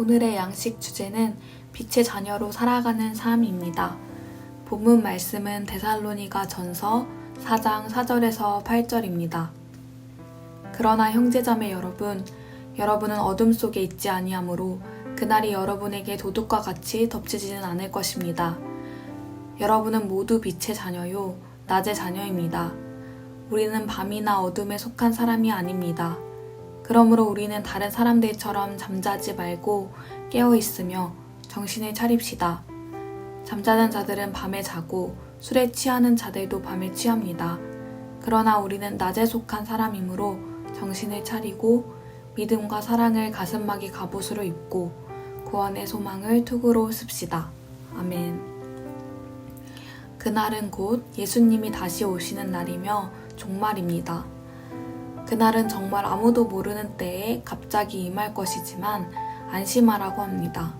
오늘의 양식 주제는 빛의 자녀로 살아가는 삶입니다. 본문 말씀은 데살로니가 전서 4장 4절에서 8절입니다. 그러나 형제자매 여러분, 여러분은 어둠 속에 있지 아니하므로 그날이 여러분에게 도둑과 같이 덮치지는 않을 것입니다. 여러분은 모두 빛의 자녀요, 낮의 자녀입니다. 우리는 밤이나 어둠에 속한 사람이 아닙니다. 그러므로 우리는 다른 사람들처럼 잠자지 말고 깨어 있으며 정신을 차립시다. 잠자는 자들은 밤에 자고 술에 취하는 자들도 밤에 취합니다. 그러나 우리는 낮에 속한 사람이므로 정신을 차리고 믿음과 사랑을 가슴막이 갑옷으로 입고 구원의 소망을 투구로 씁시다. 아멘. 그날은 곧 예수님이 다시 오시는 날이며 종말입니다. 그날은 정말 아무도 모르는 때에 갑자기 임할 것이지만 안심하라고 합니다.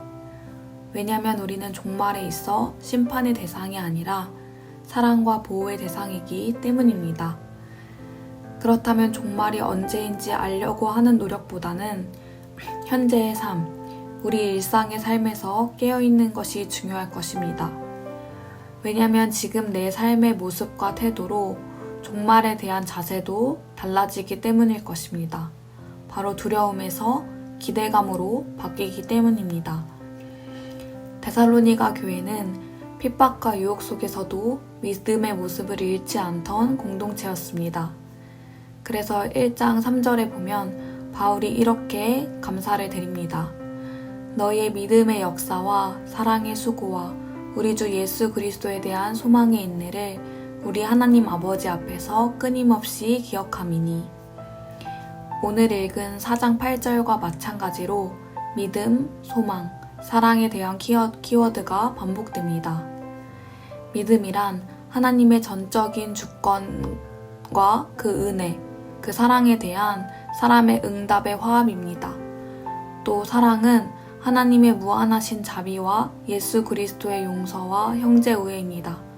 왜냐하면 우리는 종말에 있어 심판의 대상이 아니라 사랑과 보호의 대상이기 때문입니다. 그렇다면 종말이 언제인지 알려고 하는 노력보다는 현재의 삶, 우리 일상의 삶에서 깨어있는 것이 중요할 것입니다. 왜냐하면 지금 내 삶의 모습과 태도로 종말에 대한 자세도 달라지기 때문일 것입니다. 바로 두려움에서 기대감으로 바뀌기 때문입니다. 데살로니가 교회는 핍박과 유혹 속에서도 믿음의 모습을 잃지 않던 공동체였습니다. 그래서 1장 3절에 보면 바울이 이렇게 감사를 드립니다. 너희의 믿음의 역사와 사랑의 수고와 우리 주 예수 그리스도에 대한 소망의 인내를 우리 하나님 아버지 앞에서 끊임없이 기억함이니 오늘 읽은 4장 8절과 마찬가지로 믿음, 소망, 사랑에 대한 키워, 키워드가 반복됩니다. 믿음이란 하나님의 전적인 주권과 그 은혜, 그 사랑에 대한 사람의 응답의 화합입니다. 또 사랑은 하나님의 무한하신 자비와 예수 그리스도의 용서와 형제 우애입니다.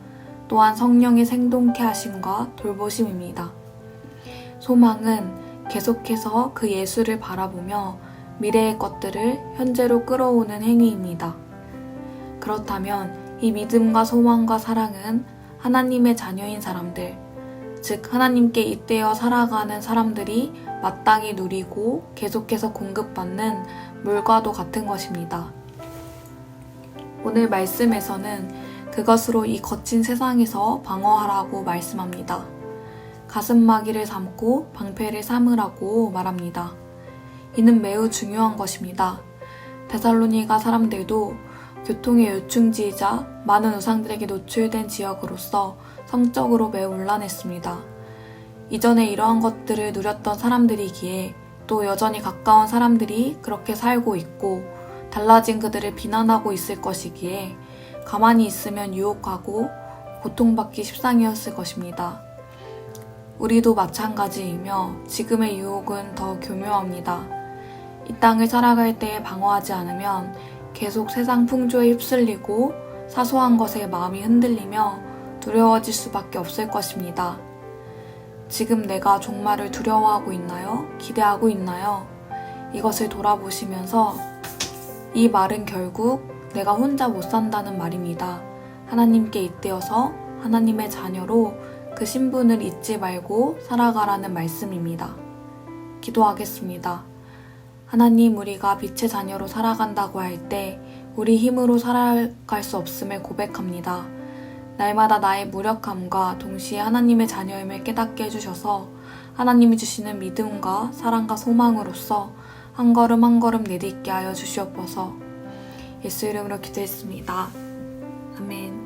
또한 성령의 생동케 하심과 돌보심입니다. 소망은 계속해서 그 예수를 바라보며 미래의 것들을 현재로 끌어오는 행위입니다. 그렇다면 이 믿음과 소망과 사랑은 하나님의 자녀인 사람들, 즉 하나님께 잇대어 살아가는 사람들이 마땅히 누리고 계속해서 공급받는 물과도 같은 것입니다. 오늘 말씀에서는 그것으로 이 거친 세상에서 방어하라고 말씀합니다. 가슴마기를 삼고 방패를 삼으라고 말합니다. 이는 매우 중요한 것입니다. 데살로니가 사람들도 교통의 요충지이자 많은 우상들에게 노출된 지역으로서 성적으로 매우 혼란했습니다. 이전에 이러한 것들을 누렸던 사람들이기에 또 여전히 가까운 사람들이 그렇게 살고 있고 달라진 그들을 비난하고 있을 것이기에 가만히 있으면 유혹하고 고통받기 십상이었을 것입니다. 우리도 마찬가지이며 지금의 유혹은 더 교묘합니다. 이 땅을 살아갈 때 방어하지 않으면 계속 세상 풍조에 휩쓸리고 사소한 것에 마음이 흔들리며 두려워질 수밖에 없을 것입니다. 지금 내가 종말을 두려워하고 있나요? 기대하고 있나요? 이것을 돌아보시면서 이 말은 결국 내가 혼자 못 산다는 말입니다. 하나님께 잇대어서 하나님의 자녀로 그 신분을 잊지 말고 살아가라는 말씀입니다. 기도하겠습니다. 하나님, 우리가 빛의 자녀로 살아간다고 할 때 우리 힘으로 살아갈 수 없음을 고백합니다. 날마다 나의 무력함과 동시에 하나님의 자녀임을 깨닫게 해주셔서 하나님이 주시는 믿음과 사랑과 소망으로서 한 걸음 한 걸음 내딛게 하여 주시옵소서 예수 이름으로 기도했습니다. 아멘.